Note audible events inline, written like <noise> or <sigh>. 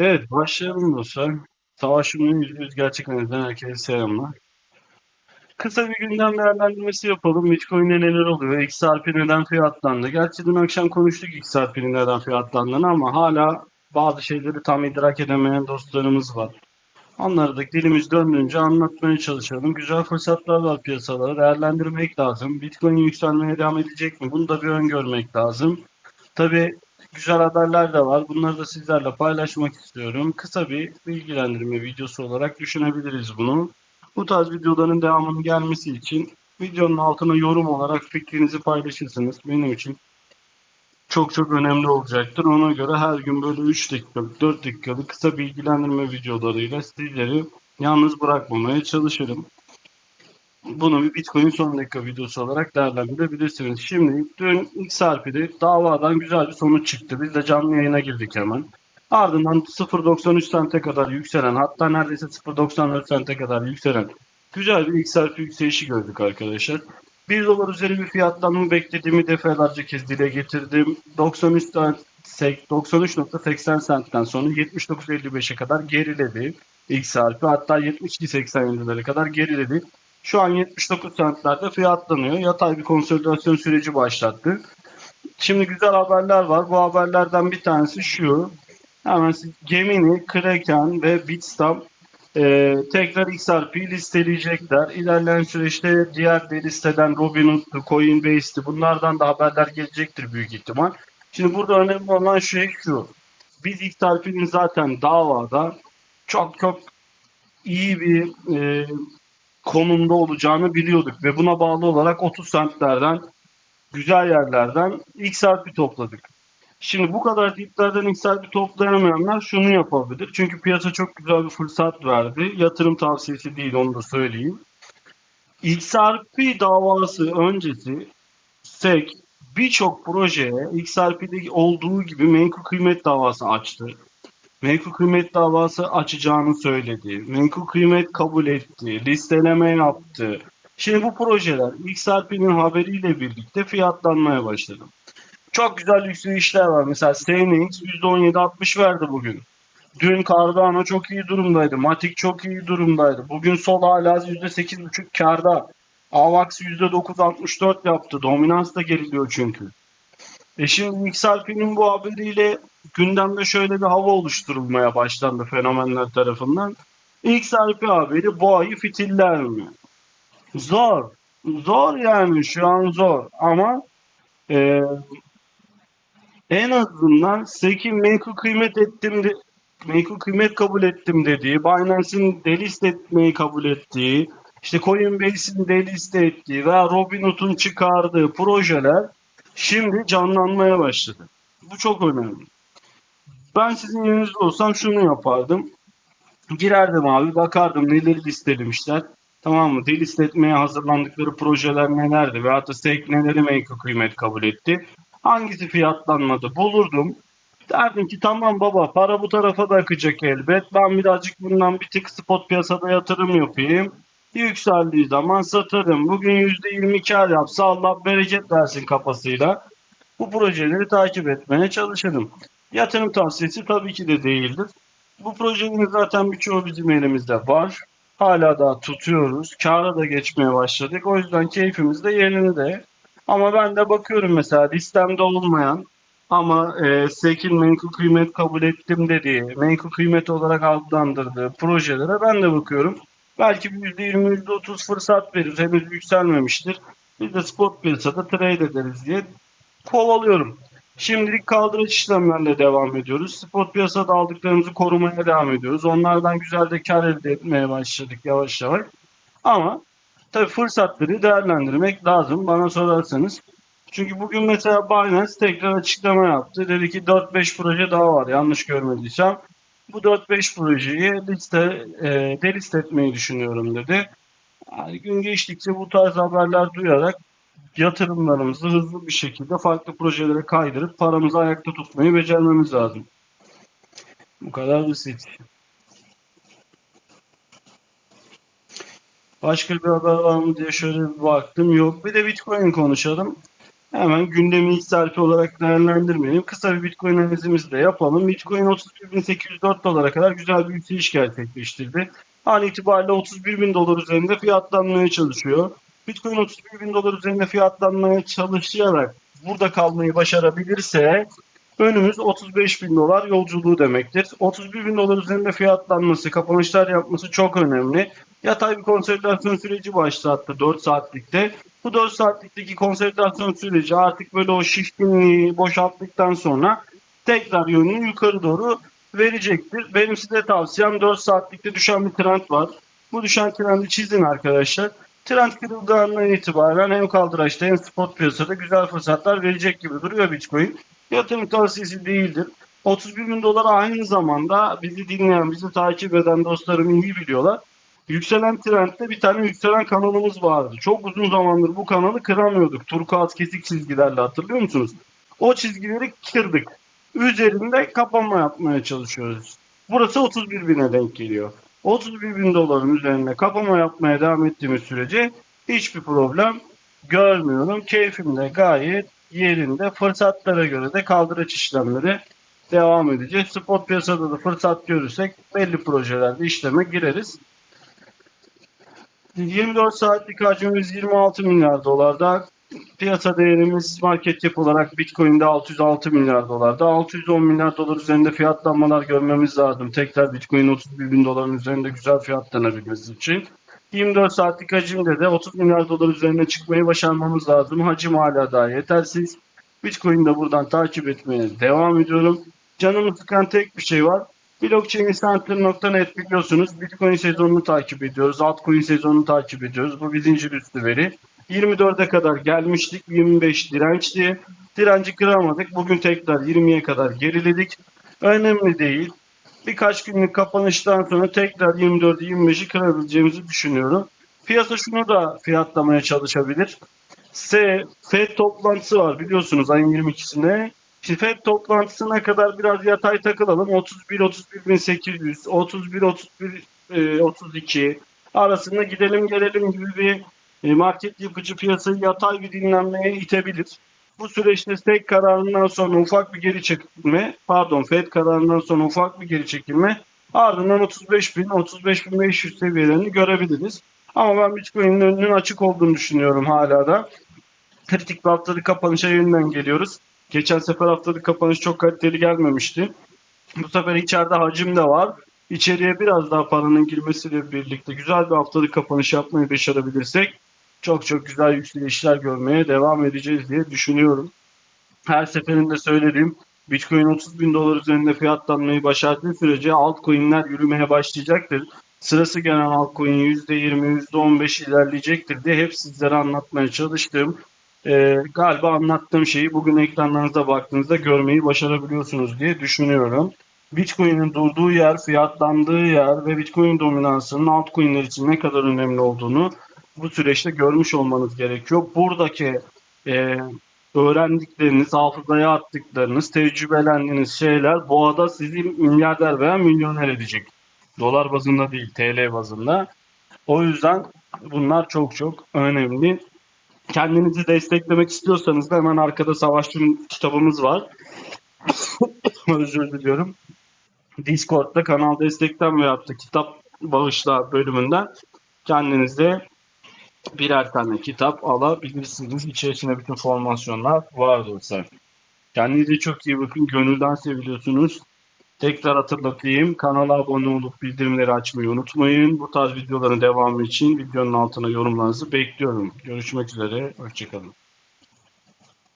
Evet, başlayalım dostlar. Savaşımın %100 gerçek analizden herkese selamlar. Kısa bir gündem değerlendirmesi yapalım. Bitcoin'de neler oluyor? XRP neden fiyatlandı? Gerçi dün akşam konuştuk XRP'nin neden fiyatlandığını ama hala bazı şeyleri tam idrak edemeyen dostlarımız var. Onları dilimiz döndüğünce anlatmaya çalışalım. Güzel fırsatlar var piyasalara. Değerlendirmek lazım. Bitcoin yükselmeye devam edecek mi? Bunu da bir öngörmek lazım. Tabii güzel haberler de var. Bunları da sizlerle paylaşmak istiyorum. Kısa bir bilgilendirme videosu olarak düşünebiliriz bunu. Bu tarz videoların devamının gelmesi için videonun altına yorum olarak fikrinizi paylaşırsınız. Benim için çok çok önemli olacaktır. Ona göre her gün böyle 3 dakikalık, 4 dakikalık kısa bilgilendirme videolarıyla sizleri yalnız bırakmamaya çalışırım. Bunu bir Bitcoin son dakika videosu olarak değerlendirebilirsiniz. Şimdi dün XRP'de davadan güzel bir sonuç çıktı. Biz de canlı yayına girdik hemen. Ardından 0.93 sente kadar yükselen hatta neredeyse 0.94 sente kadar yükselen güzel bir XRP yükselişi gördük arkadaşlar. 1 dolar üzeri bir fiyatlanma beklediğimi defalarca kez dile getirdim. 93 93.80 sentten sonra 79.55'e kadar geriledi XRP hatta 72.87'lere kadar geriledi. Şu an 79 centlerde fiyatlanıyor. Yatay bir konsolidasyon süreci başlattı. Şimdi güzel haberler var. Bu haberlerden bir tanesi şu. Hemen Gemini, Kraken ve Bitstamp e, tekrar XRP listeleyecekler. İlerleyen süreçte diğer de listeden Robinhood'du, Coinbase'di bunlardan da haberler gelecektir büyük ihtimal. Şimdi burada önemli olan şey şu. Biz XRP'nin zaten davada çok çok iyi bir e, konumda olacağını biliyorduk ve buna bağlı olarak 30 centlerden güzel yerlerden XRP topladık. Şimdi bu kadar diplerden XRP toplayamayanlar şunu yapabilir. Çünkü piyasa çok güzel bir fırsat verdi. Yatırım tavsiyesi değil onu da söyleyeyim. XRP davası öncesi SEC birçok projeye XRP'de olduğu gibi menkul kıymet davası açtı menkul kıymet davası açacağını söyledi. Menkul kıymet kabul etti. Listeleme yaptı. Şimdi bu projeler XRP'nin haberiyle birlikte fiyatlanmaya başladı. Çok güzel yükselişler var. Mesela SNX %17.60 verdi bugün. Dün Cardano çok iyi durumdaydı. Matic çok iyi durumdaydı. Bugün Sol hala %8.5 karda. AVAX %9.64 yaptı. Dominans da geriliyor çünkü. E şimdi XRP'nin bu haberiyle gündemde şöyle bir hava oluşturulmaya başlandı fenomenler tarafından. XRP haberi boğayı fitiller mi? Zor. Zor yani şu an zor ama e, en azından SEC'in menkul kıymet ettim de, menkul kıymet kabul ettim dediği, Binance'in delist etmeyi kabul ettiği, işte Coinbase'in delist ettiği veya Robinhood'un çıkardığı projeler şimdi canlanmaya başladı. Bu çok önemli. Ben sizin yerinizde olsam şunu yapardım. Girerdim abi bakardım neleri listelemişler. Tamam mı? Delist etmeye hazırlandıkları projeler nelerdi? Veyahut da SEC neleri menkul kıymet kabul etti? Hangisi fiyatlanmadı? Bulurdum. Derdim ki tamam baba para bu tarafa da akacak elbet. Ben birazcık bundan bir tık spot piyasada yatırım yapayım. Yükseldiği zaman satarım. Bugün %20 kar yapsa Allah bereket versin kafasıyla. Bu projeleri takip etmeye çalışırım. Yatırım tavsiyesi tabii ki de değildir. Bu projenin zaten birçoğu bizim elimizde var. Hala da tutuyoruz. Kâra da geçmeye başladık. O yüzden keyfimiz de yerinde. Ama ben de bakıyorum mesela listemde olmayan ama e, SEC'in menkul kıymet kabul ettim dediği, menkul kıymet olarak adlandırdığı projelere ben de bakıyorum. Belki %20, %30 fırsat verir. Henüz yükselmemiştir. Biz de spot piyasada trade ederiz diye kovalıyorum. Şimdilik kaldıraç işlemlerle devam ediyoruz. Spot piyasada aldıklarımızı korumaya devam ediyoruz. Onlardan güzel de kar elde etmeye başladık yavaş yavaş. Ama tabii fırsatları değerlendirmek lazım bana sorarsanız. Çünkü bugün mesela Binance tekrar açıklama yaptı. Dedi ki 4-5 proje daha var yanlış görmediysem. Bu 4-5 projeyi liste, e, delist etmeyi düşünüyorum dedi. Yani gün geçtikçe bu tarz haberler duyarak yatırımlarımızı hızlı bir şekilde farklı projelere kaydırıp paramızı ayakta tutmayı becermemiz lazım. Bu kadar basit. Başka bir haber var mı diye şöyle bir baktım. Yok. Bir de Bitcoin konuşalım. Hemen gündemi XRP olarak değerlendirmeyelim. Kısa bir Bitcoin analizimizi de yapalım. Bitcoin 31.804 dolara kadar güzel bir yükseliş gerçekleştirdi. An itibariyle 31 bin dolar üzerinde fiyatlanmaya çalışıyor. Bitcoin 31 bin dolar üzerinde fiyatlanmaya çalışarak burada kalmayı başarabilirse önümüz 35 bin dolar yolculuğu demektir. 31 bin dolar üzerinde fiyatlanması, kapanışlar yapması çok önemli. Yatay bir konsolidasyon süreci başlattı 4 saatlikte. Bu 4 saatlikteki konsolidasyon süreci artık böyle o şişkinliği boşalttıktan sonra tekrar yönünü yukarı doğru verecektir. Benim size tavsiyem 4 saatlikte düşen bir trend var. Bu düşen trendi çizin arkadaşlar. Trend kırıldığı andan itibaren hem kaldıraçta hem spot piyasada güzel fırsatlar verecek gibi duruyor Bitcoin. Yatırım tavsiyesi değildir. 31 bin dolar aynı zamanda bizi dinleyen, bizi takip eden dostlarım iyi biliyorlar. Yükselen trendde bir tane yükselen kanalımız vardı. Çok uzun zamandır bu kanalı kıramıyorduk. Turkuaz kesik çizgilerle hatırlıyor musunuz? O çizgileri kırdık. Üzerinde kapanma yapmaya çalışıyoruz. Burası 31 bine denk geliyor. 31 bin doların üzerine kapama yapmaya devam ettiğimiz sürece hiçbir problem görmüyorum. Keyfim de gayet yerinde. Fırsatlara göre de kaldıraç işlemleri devam edeceğiz. Spot piyasada da fırsat görürsek belli projelerde işleme gireriz. 24 saatlik hacmimiz 26 milyar dolarda. Piyasa değerimiz market cap olarak Bitcoin'de 606 milyar dolarda. 610 milyar dolar üzerinde fiyatlanmalar görmemiz lazım. Tekrar Bitcoin 31 bin doların üzerinde güzel fiyatlanabilmesi için. 24 saatlik hacimde de 30 milyar dolar üzerine çıkmayı başarmamız lazım. Hacim hala daha yetersiz. Bitcoin'i de buradan takip etmeye devam ediyorum. Canımı sıkan tek bir şey var. Blockchaincenter.net biliyorsunuz Bitcoin sezonunu takip ediyoruz. Altcoin sezonunu takip ediyoruz. Bu bir zincir üstü veri. 24'e kadar gelmiştik. 25 dirençti. Direnci kıramadık. Bugün tekrar 20'ye kadar geriledik. Önemli değil. Birkaç günlük kapanıştan sonra tekrar 24'ü 25'i kırabileceğimizi düşünüyorum. Piyasa şunu da fiyatlamaya çalışabilir. S, FED toplantısı var biliyorsunuz ayın 22'sine. Şimdi FED toplantısına kadar biraz yatay takılalım. 31 31 800, 31 31 e, 32 arasında gidelim gelelim gibi bir market yapıcı piyasayı yatay bir dinlenmeye itebilir. Bu süreçte SEC kararından sonra ufak bir geri çekilme, pardon FED kararından sonra ufak bir geri çekilme ardından 35 bin, 35 bin 500 seviyelerini görebiliriz. Ama ben Bitcoin'in önünün açık olduğunu düşünüyorum hala da. Kritik bir haftalık kapanışa yeniden geliyoruz. Geçen sefer haftalık kapanış çok kaliteli gelmemişti. Bu sefer içeride hacim de var. İçeriye biraz daha paranın girmesiyle birlikte güzel bir haftalık kapanış yapmayı başarabilirsek çok çok güzel yükselişler görmeye devam edeceğiz diye düşünüyorum. Her seferinde söylediğim Bitcoin 30 bin dolar üzerinde fiyatlanmayı başardığı sürece altcoin'ler yürümeye başlayacaktır. Sırası gelen altcoin %20, %15 ilerleyecektir diye hep sizlere anlatmaya çalıştım. Ee, galiba anlattığım şeyi bugün ekranlarınıza baktığınızda görmeyi başarabiliyorsunuz diye düşünüyorum. Bitcoin'in durduğu yer, fiyatlandığı yer ve Bitcoin dominansının altcoin'ler için ne kadar önemli olduğunu bu süreçte görmüş olmanız gerekiyor. Buradaki e, öğrendikleriniz, hafızaya attıklarınız, tecrübelendiğiniz şeyler boğada sizi milyarder veya milyoner edecek. Dolar bazında değil, TL bazında. O yüzden bunlar çok çok önemli. Kendinizi desteklemek istiyorsanız da hemen arkada Savaşçı'nın kitabımız var. <coughs> Özür diliyorum. Discord'da kanal destekten veyahut da kitap bağışla bölümünden kendinize birer tane kitap alabilirsiniz. İçerisinde bütün formasyonlar var dostlar. Kendinize çok iyi bakın. Gönülden seviliyorsunuz. Tekrar hatırlatayım. Kanala abone olup bildirimleri açmayı unutmayın. Bu tarz videoların devamı için videonun altına yorumlarınızı bekliyorum. Görüşmek üzere. Hoşçakalın.